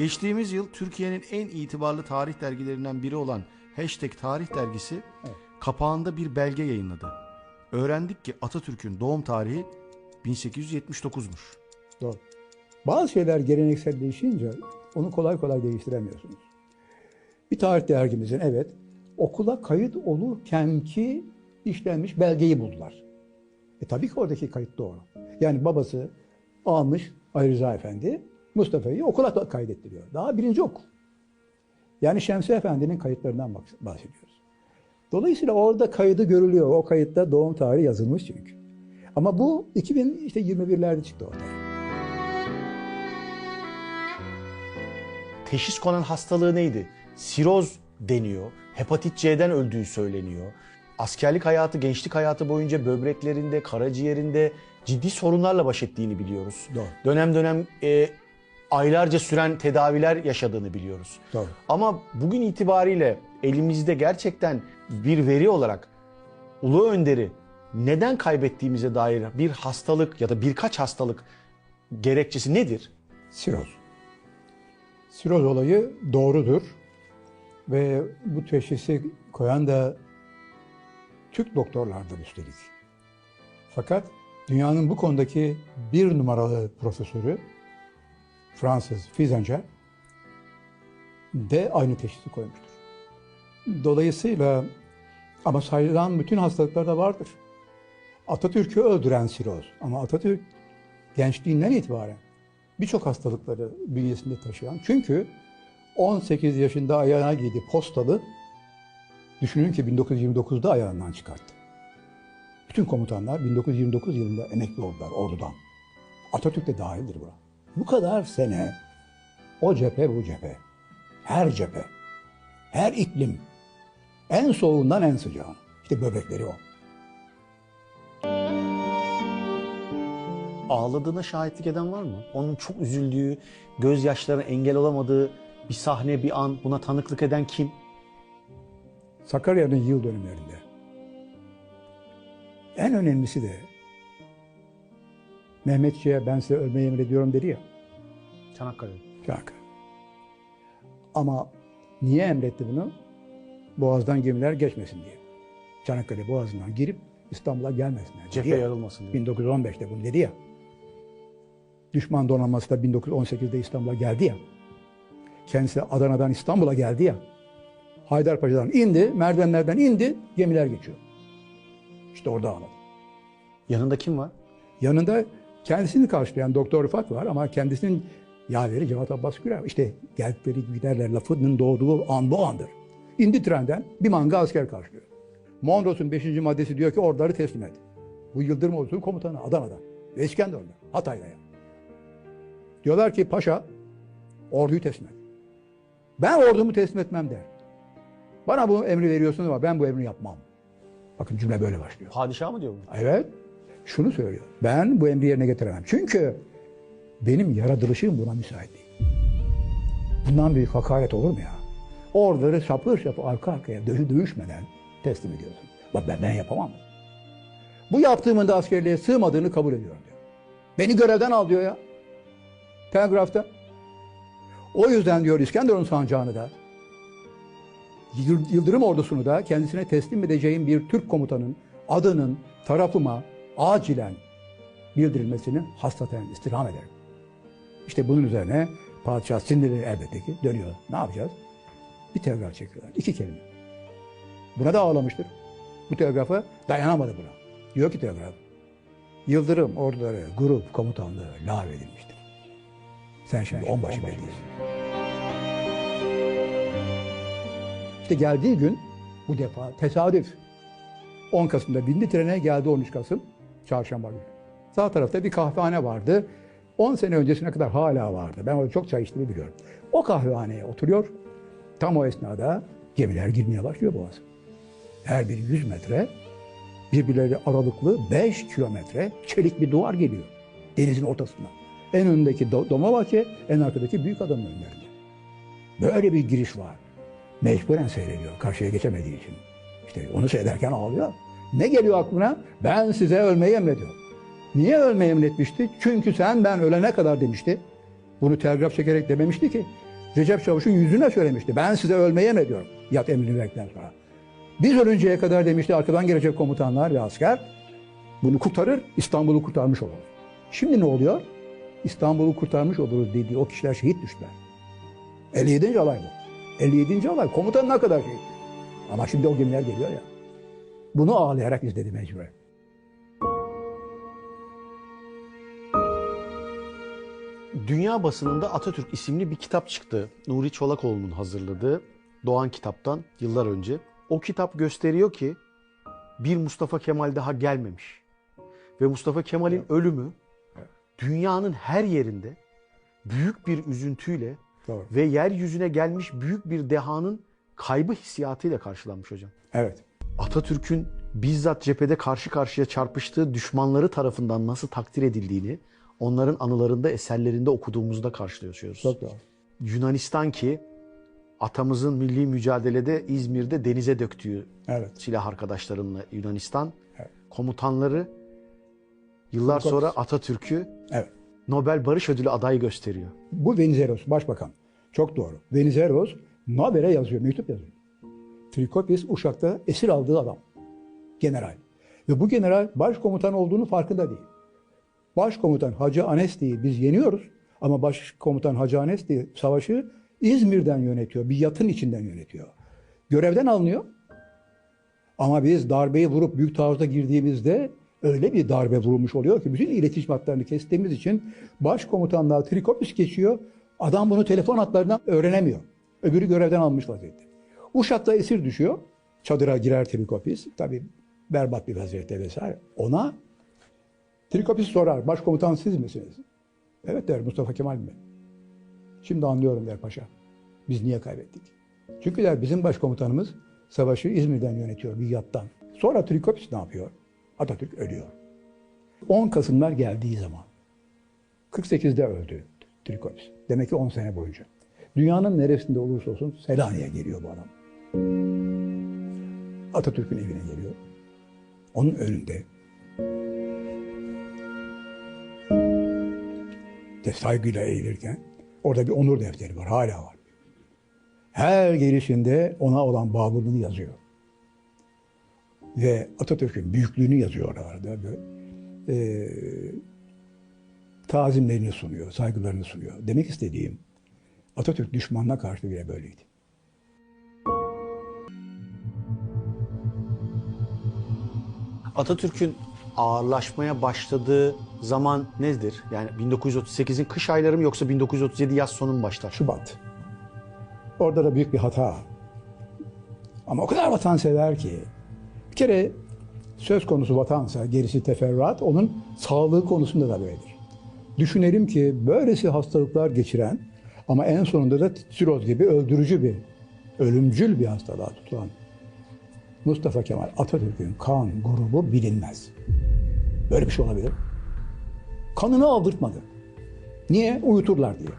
Geçtiğimiz yıl Türkiye'nin en itibarlı tarih dergilerinden biri olan Hashtag Tarih Dergisi kapağında bir belge yayınladı. Öğrendik ki Atatürk'ün doğum tarihi 1879'muş. Doğru. Bazı şeyler gelenekselleşince onu kolay kolay değiştiremiyorsunuz. Bir tarih dergimizin evet okula kayıt olurken ki işlenmiş belgeyi buldular. E tabii ki oradaki kayıt doğru. Yani babası almış Ali Rıza Efendi Mustafa'yı okula kaydettiriyor. Daha birinci okul. Yani Şemsi Efendi'nin kayıtlarından bahsediyoruz. Dolayısıyla orada kaydı görülüyor. O kayıtta doğum tarihi yazılmış çünkü. Ama bu 2021'lerde çıktı ortaya. Teşhis konan hastalığı neydi? Siroz deniyor. Hepatit C'den öldüğü söyleniyor. Askerlik hayatı, gençlik hayatı boyunca böbreklerinde, karaciğerinde ciddi sorunlarla baş ettiğini biliyoruz. Doğru. Dönem dönem e, aylarca süren tedaviler yaşadığını biliyoruz. Doğru. Ama bugün itibariyle elimizde gerçekten bir veri olarak Ulu Önder'i neden kaybettiğimize dair bir hastalık ya da birkaç hastalık gerekçesi nedir? Siroz. Siroz olayı doğrudur. Ve bu teşhisi koyan da Türk doktorlardır üstelik. Fakat dünyanın bu konudaki bir numaralı profesörü Fransız Fizenger de aynı teşhisi koymuştur. Dolayısıyla ama sayılan bütün hastalıklarda vardır. Atatürk'ü öldüren siroz. Ama Atatürk gençliğinden itibaren birçok hastalıkları bünyesinde taşıyan. Çünkü 18 yaşında ayağına giydi postalı. Düşünün ki 1929'da ayağından çıkarttı. Bütün komutanlar 1929 yılında emekli oldular ordudan. Atatürk de dahildir buna. Bu kadar sene o cephe bu cephe. Her cephe. Her iklim. En soğuğundan en sıcağına. İşte böbrekleri o. ağladığına şahitlik eden var mı? Onun çok üzüldüğü, gözyaşlarına engel olamadığı bir sahne, bir an buna tanıklık eden kim? Sakarya'nın yıl dönümlerinde. En önemlisi de Mehmetçiğe ben size ölmeyi emrediyorum dedi ya. Çanakkale. Çanakkale. Ama niye emretti bunu? Boğaz'dan gemiler geçmesin diye. Çanakkale Boğazı'ndan girip İstanbul'a gelmesinler. dedi Cephe ya. yarılmasın diye. 1915'te bunu dedi ya. Düşman donanması da 1918'de İstanbul'a geldi ya. Kendisi Adana'dan İstanbul'a geldi ya. Haydarpaşa'dan indi, merdivenlerden indi, gemiler geçiyor. İşte orada anladım. Yanında kim var? Yanında kendisini karşılayan Doktor Rıfat var ama kendisinin yaveri Cevat Abbas Güler. İşte geldikleri giderler lafının doğduğu an bu andır. İndi trenden bir manga asker karşılıyor. Mondros'un 5. maddesi diyor ki orduları teslim et. Bu Yıldırım Ordusu'nun komutanı Adana'da ve İskenderun'da, Hatay'da yani. Diyorlar ki paşa orduyu teslim et. Ben ordumu teslim etmem der. Bana bu emri veriyorsunuz ama ben bu emri yapmam. Bakın cümle böyle başlıyor. Padişah mı diyor bunu? Evet. Şunu söylüyor. Ben bu emri yerine getiremem. Çünkü benim yaratılışım buna müsait değil. Bundan büyük hakaret olur mu ya? Orduları şapır şapır arka arkaya dövü dövüşmeden teslim ediyorsun. Bak ben, ben yapamam. Bu yaptığımın da askerliğe sığmadığını kabul ediyorum diyor. Beni görevden al diyor ya. Telgrafta. O yüzden diyor İskenderun sancağını da Yıl- Yıldırım ordusunu da kendisine teslim edeceğim bir Türk komutanın adının tarafıma acilen bildirilmesini hastaten istirham ederim. İşte bunun üzerine padişah sinirli elbette ki dönüyor. Ne yapacağız? Bir telgraf çekiyorlar. İki kelime. Buna da ağlamıştır. Bu telgrafa dayanamadı buna. Diyor ki telgraf. Yıldırım orduları grup komutanlığı lağvedilmiştir. Sen şimdi onbaşı bellisin. İşte geldiği gün bu defa tesadüf. 10 Kasım'da bindi trene geldi 13 Kasım çarşamba günü. Sağ tarafta bir kahvehane vardı. 10 sene öncesine kadar hala vardı. Ben orada çok çay içtiğimi biliyorum. O kahvehaneye oturuyor. Tam o esnada gemiler girmeye başlıyor Boğaz'a. Her biri 100 metre birbirleri aralıklı 5 kilometre çelik bir duvar geliyor. Denizin ortasından. En önündeki Do- Dolmabahçe, en arkadaki büyük adamın önlerinde. Böyle bir giriş var. Mecburen seyrediyor karşıya geçemediği için. İşte onu seyrederken ağlıyor. Ne geliyor aklına? Ben size ölmeyi emrediyorum. Niye ölmeyi emretmişti? Çünkü sen ben ölene kadar demişti. Bunu telgraf çekerek dememişti ki. Recep Çavuş'un yüzüne söylemişti. Ben size ölmeyi emrediyorum. Yat emrini verdikten sonra. Biz ölünceye kadar demişti arkadan gelecek komutanlar ve asker bunu kurtarır, İstanbul'u kurtarmış oluruz. Şimdi ne oluyor? İstanbul'u kurtarmış oluruz dediği o kişiler şehit düştüler. 57. alay bu. 57. alay komutanına kadar şehit. Ama şimdi o gemiler geliyor ya. Bunu ağlayarak izledi mecburen. Dünya basınında Atatürk isimli bir kitap çıktı. Nuri Çolakoğlu'nun hazırladığı Doğan kitaptan yıllar önce. O kitap gösteriyor ki bir Mustafa Kemal daha gelmemiş. Ve Mustafa Kemal'in ölümü dünyanın her yerinde büyük bir üzüntüyle Doğru. ve yeryüzüne gelmiş büyük bir dehanın kaybı hissiyatıyla karşılanmış hocam. Evet. Atatürk'ün bizzat cephede karşı karşıya çarpıştığı düşmanları tarafından nasıl takdir edildiğini onların anılarında, eserlerinde okuduğumuzda karşılıyoruz. Çok doğru. Yunanistan ki atamızın milli mücadelede İzmir'de denize döktüğü Evet. silah arkadaşlarınla Yunanistan Evet. komutanları yıllar sonra Atatürk'ü Evet. Nobel Barış Ödülü adayı gösteriyor. Bu Venizelos, başbakan. Çok doğru. Venizelos Nobel'e yazıyor, mektup yazıyor. Trikopis Uşak'ta esir aldığı adam. General. Ve bu general başkomutan olduğunu farkında değil. Başkomutan Hacı Anesti'yi biz yeniyoruz ama başkomutan Hacı Anesti savaşı İzmir'den yönetiyor. Bir yatın içinden yönetiyor. Görevden alınıyor. Ama biz darbeyi vurup büyük taarruza girdiğimizde öyle bir darbe vurulmuş oluyor ki bütün iletişim hatlarını kestiğimiz için başkomutanlığa Trikopis geçiyor. Adam bunu telefon hatlarından öğrenemiyor. Öbürü görevden almış vaziyette. Uşak'ta esir düşüyor. Çadıra girer Trikopis. Tabii berbat bir vaziyette vesaire. Ona Trikopis sorar. Başkomutan siz misiniz? Evet der Mustafa Kemal mi? Şimdi anlıyorum der paşa. Biz niye kaybettik? Çünkü der bizim başkomutanımız savaşı İzmir'den yönetiyor bir yattan. Sonra Trikopis ne yapıyor? Atatürk ölüyor. 10 Kasımlar geldiği zaman 48'de öldü Trikopis. Demek ki 10 sene boyunca. Dünyanın neresinde olursa olsun Selanik'e geliyor bu adam. Atatürk'ün evine geliyor. Onun önünde de saygıyla eğilirken orada bir onur defteri var, hala var. Her gelişinde ona olan bağlılığını yazıyor. Ve Atatürk'ün büyüklüğünü yazıyor oralarda. Böyle, e, tazimlerini sunuyor, saygılarını sunuyor. Demek istediğim Atatürk düşmanına karşı bile böyleydi. Atatürk'ün ağırlaşmaya başladığı zaman nedir? Yani 1938'in kış ayları mı yoksa 1937 yaz sonu mu başlar? Şubat. Orada da büyük bir hata. Ama o kadar vatansever ki. Bir kere söz konusu vatansa gerisi teferruat onun sağlığı konusunda da böyledir. Düşünelim ki böylesi hastalıklar geçiren ama en sonunda da siroz gibi öldürücü bir, ölümcül bir hastalığa tutulan Mustafa Kemal Atatürk'ün kan grubu bilinmez. Böyle bir şey olabilir. Kanını aldırtmadı. Niye? Uyuturlar diye.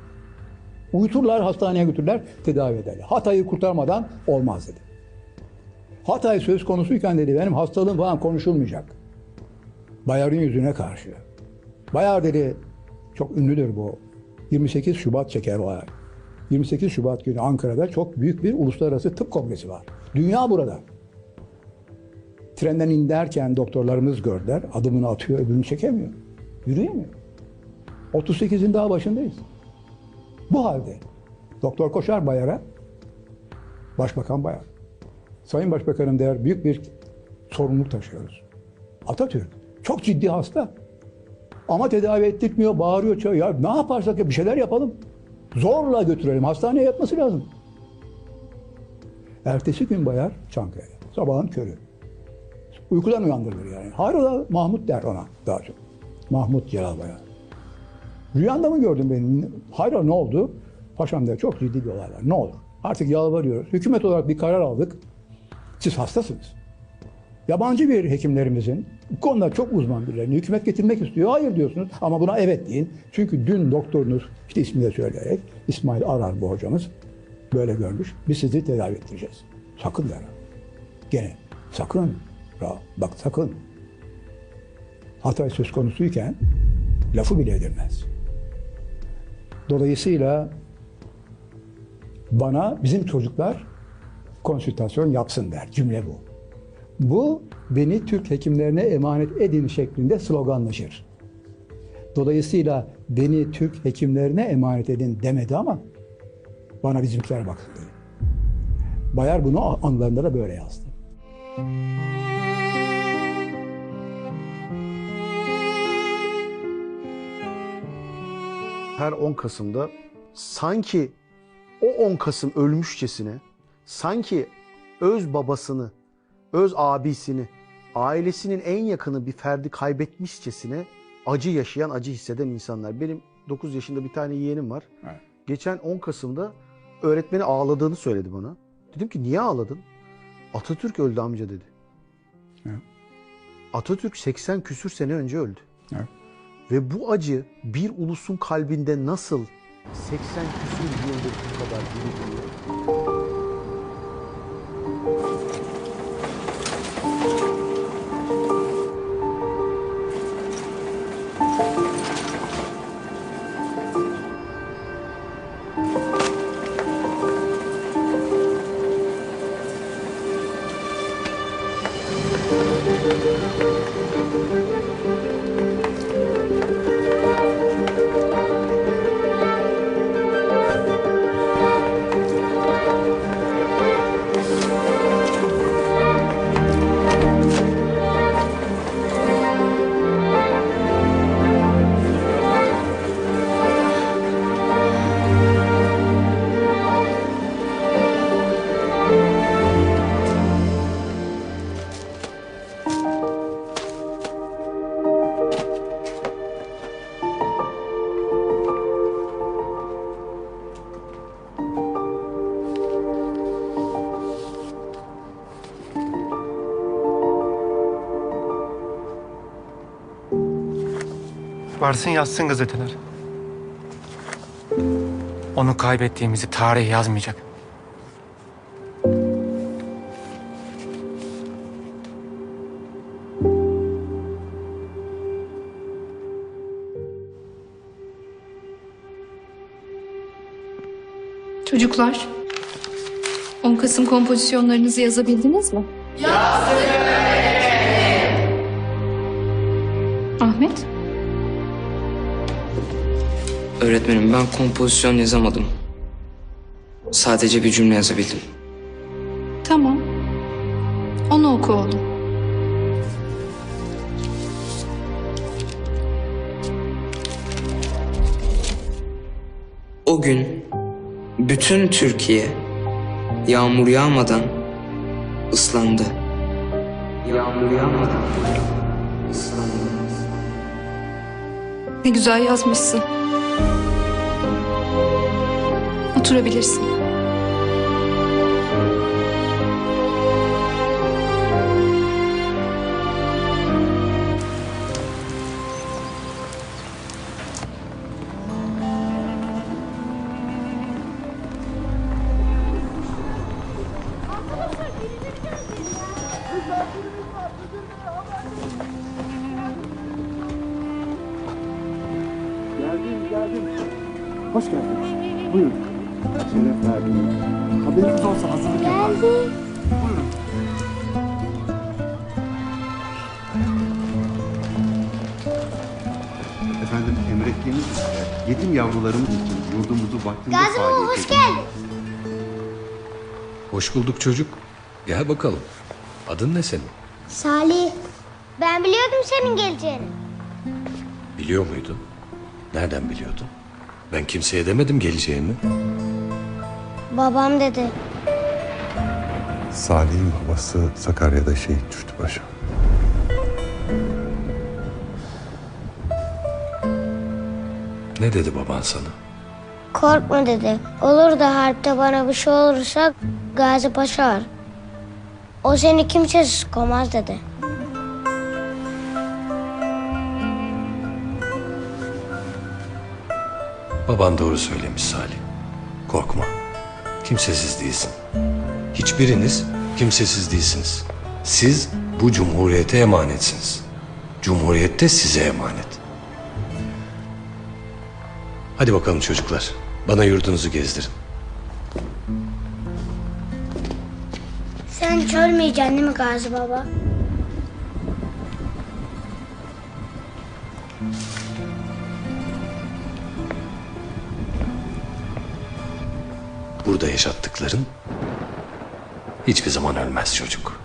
Uyuturlar, hastaneye götürürler, tedavi ederler. Hatay'ı kurtarmadan olmaz dedi. Hatay söz konusuyken dedi benim hastalığım falan konuşulmayacak. Bayar'ın yüzüne karşı. Bayar dedi, çok ünlüdür bu. 28 Şubat çeker Bayar. 28 Şubat günü Ankara'da çok büyük bir uluslararası tıp kongresi var. Dünya burada. Trenden inderken doktorlarımız gördüler. Adımını atıyor, öbürünü çekemiyor. Yürüyemiyor. 38'in daha başındayız. Bu halde doktor koşar Bayar'a, Başbakan Bayar. Sayın Başbakanım der, büyük bir sorumluluk taşıyoruz. Atatürk çok ciddi hasta. Ama tedavi ettirmiyor, bağırıyor, çağırıyor. Ya ne yaparsak ya bir şeyler yapalım. Zorla götürelim. Hastaneye yatması lazım. Ertesi gün Bayar Çankaya'ya. Sabahın körü. Uykudan uyandırılır yani. Hayrola Mahmut der ona daha çok. Mahmut Celal Bayar. Rüyanda mı gördün beni? Hayrola ne oldu? Paşam der çok ciddi bir olay var. Ne olur? Artık yalvarıyoruz. Hükümet olarak bir karar aldık. Siz hastasınız. Yabancı bir hekimlerimizin bu konuda çok uzman birilerini hükümet getirmek istiyor. Hayır diyorsunuz ama buna evet deyin. Çünkü dün doktorunuz işte ismini de söyleyerek İsmail Arar bu hocamız böyle görmüş. Biz sizi tedavi ettireceğiz. Sakın der. Gene sakın. Ra, bak sakın. Hatay söz konusuyken lafı bile edilmez. Dolayısıyla bana bizim çocuklar konsültasyon yapsın der. Cümle bu. Bu beni Türk hekimlerine emanet edin şeklinde sloganlaşır. Dolayısıyla beni Türk hekimlerine emanet edin demedi ama bana bizimkiler baksın dedi. Bayar bunu anılarında da böyle yazdı. Her 10 Kasım'da sanki o 10 Kasım ölmüşçesine, sanki öz babasını, öz abisini, ailesinin en yakını bir ferdi kaybetmişçesine acı yaşayan, acı hisseden insanlar. Benim 9 yaşında bir tane yeğenim var. Evet. Geçen 10 Kasım'da öğretmeni ağladığını söyledi bana. Dedim ki niye ağladın? Atatürk öldü amca dedi. Evet. Atatürk 80 küsür sene önce öldü. Evet. Ve bu acı bir ulusun kalbinde nasıl 80 küsur yıldır bu kadar biriktiriyor? Varsın yazsın gazeteler. Onu kaybettiğimizi tarih yazmayacak. Çocuklar, 10 Kasım kompozisyonlarınızı yazabildiniz mi? Yazdık Ahmet, Öğretmenim ben kompozisyon yazamadım. Sadece bir cümle yazabildim. tamam. Onu oku oğlum. O gün bütün Türkiye yağmur yağmadan ıslandı. Yağmur yağmadan ıslandı. Ne güzel yazmışsın. Oturabilirsin. Geldim, geldim. Hoş geldiniz. Buyurun. Şeref verdiniz. Haberiniz olsa hazırlık yapardım. Buyurun. Efendim emrettiğiniz yetim yavrularımız için yurdumuzu vaktinde Gazi baba hoş geldin. Hoş bulduk çocuk. Gel bakalım. Adın ne senin? Salih. Ben biliyordum senin geleceğini. Biliyor muydun? Nereden biliyordun? Ben kimseye demedim geleceğini. Babam dedi. Salih'in babası Sakarya'da şehit düştü paşa. Ne dedi baban sana? Korkma dedi. Olur da harpte bana bir şey olursa Gazi Paşa var. O seni kimsesiz koymaz dedi. Baban doğru söylemiş Salih. Korkma. Kimsesiz değilsin. Hiçbiriniz kimsesiz değilsiniz. Siz bu cumhuriyete emanetsiniz. Cumhuriyet de size emanet. Hadi bakalım çocuklar. Bana yurdunuzu gezdirin. Sen hiç ölmeyeceksin değil mi Gazi Baba? Burada yaşattıkların hiçbir zaman ölmez çocuk.